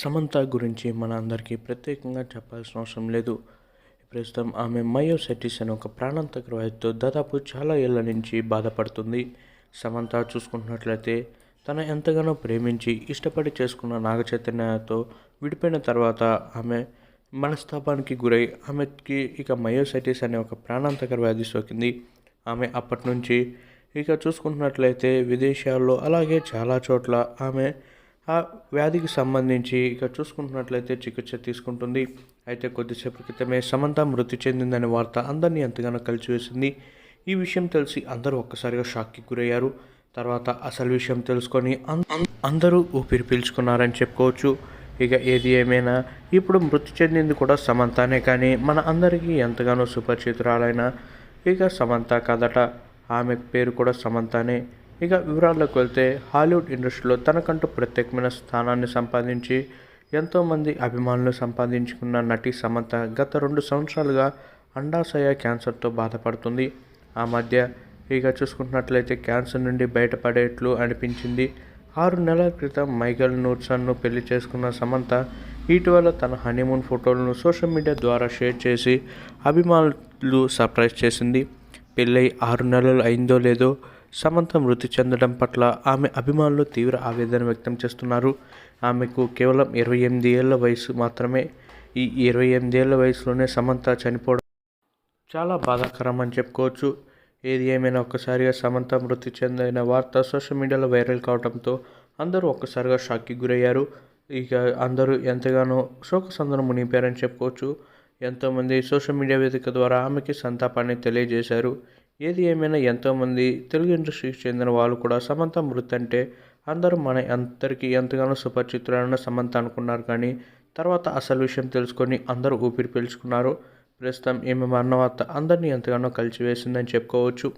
సమంత గురించి మన అందరికీ ప్రత్యేకంగా చెప్పాల్సిన అవసరం లేదు. ప్రస్తుతం ఆమె మయోసైటిస్ అనే ఒక ప్రాణాంతక వ్యాధితో దాదాపు చాలా ఏళ్ళ నుంచి బాధపడుతుంది. సమంత చూసుకుంటున్నట్లయితే తన ఎంతగానో ప్రేమించి ఇష్టపడి చేసుకున్న నాగచైతన్యతో విడిపోయిన తర్వాత ఆమె మనస్తాపానికి గురై ఆమెకి ఇక మయోసైటిస్ అనే ఒక ప్రాణాంతక వ్యాధి సోకింది. ఆమె అప్పటి నుంచి ఇక చూసుకుంటున్నట్లయితే విదేశాల్లో అలాగే చాలా చోట్ల ఆమె ఆ వ్యాధికి సంబంధించి ఇక చూసుకుంటున్నట్లయితే చికిత్స తీసుకుంటుంది. అయితే కొద్దిసేపు క్రితమే సమంత మృతి చెందిందనే వార్త అందరినీ ఎంతగానో కలిసివేసింది. ఈ విషయం తెలిసి అందరూ ఒక్కసారిగా షాక్కి గురయ్యారు. తర్వాత అసలు విషయం తెలుసుకొని అం- అందరూ ఊపిరి పీల్చుకున్నారని చెప్పుకోవచ్చు. ఇక ఏది ఏమైనా ఇప్పుడు మృతి చెందింది కూడా సమంతానే కానీ మన అందరికీ ఎంతగానో సుపరిచితురాలైన ఇక సమంత కథట ఆమె పేరు కూడా సమంతానే. ఇక వివరాల్లోకి వెళ్తే హాలీవుడ్ ఇండస్ట్రీలో తనకంటూ ప్రత్యేకమైన స్థానాన్ని సంపాదించి ఎంతోమంది అభిమానులు సంపాదించుకున్న నటి సమంత గత రెండు సంవత్సరాలుగా అండాశయ క్యాన్సర్తో బాధపడుతుంది. ఆ మధ్య ఇక చూసుకుంటున్నట్లయితే క్యాన్సర్ నుండి బయటపడేట్లు అనిపించింది. ఆరు నెలల క్రితం మైగల్ నూర్సన్ను పెళ్ళి చేసుకున్న సమంత ఇటీవల తన హనీమూన్ ఫోటోలను సోషల్ మీడియా ద్వారా షేర్ చేసి అభిమానులు సర్ప్రైజ్ చేసింది. పెళ్ళై ఆరు నెలలు అయిందో లేదో సమంత మృతి చెందడం పట్ల ఆమె అభిమానులు తీవ్ర ఆవేదన వ్యక్తం చేస్తున్నారు. ఆమెకు కేవలం ఇరవై ఎనిమిది ఏళ్ళ వయసు మాత్రమే. ఈ ఇరవై ఎనిమిది ఏళ్ళ వయసులోనే సమంత చనిపోవడం చాలా బాధాకరం అని చెప్పుకోవచ్చు. ఏది ఏమైనా ఒక్కసారిగా సమంత మృతి చెందిన వార్త సోషల్ మీడియాలో వైరల్ కావడంతో అందరూ ఒక్కసారిగా షాక్కి గురయ్యారు. ఇక అందరూ ఎంతగానో శోకసందనం మునిపారని చెప్పుకోవచ్చు. ఎంతోమంది సోషల్ మీడియా వేదిక ద్వారా ఆమెకి సంతాపాన్ని తెలియజేశారు. ఏది ఏమైనా ఎంతోమంది తెలుగు ఇండస్ట్రీకి చెందిన వాళ్ళు కూడా సమంత మృతి అంటే అందరూ మన అందరికీ ఎంతగానో సుపరిచితులైన సమంత అనుకున్నారు కానీ తర్వాత అసలు విషయం తెలుసుకొని అందరూ ఊపిరి పీల్చుకున్నారు. ప్రస్తుతం ఈమె మరణ వార్త అందరినీ ఎంతగానో కలిసివేసిందని చెప్పుకోవచ్చు.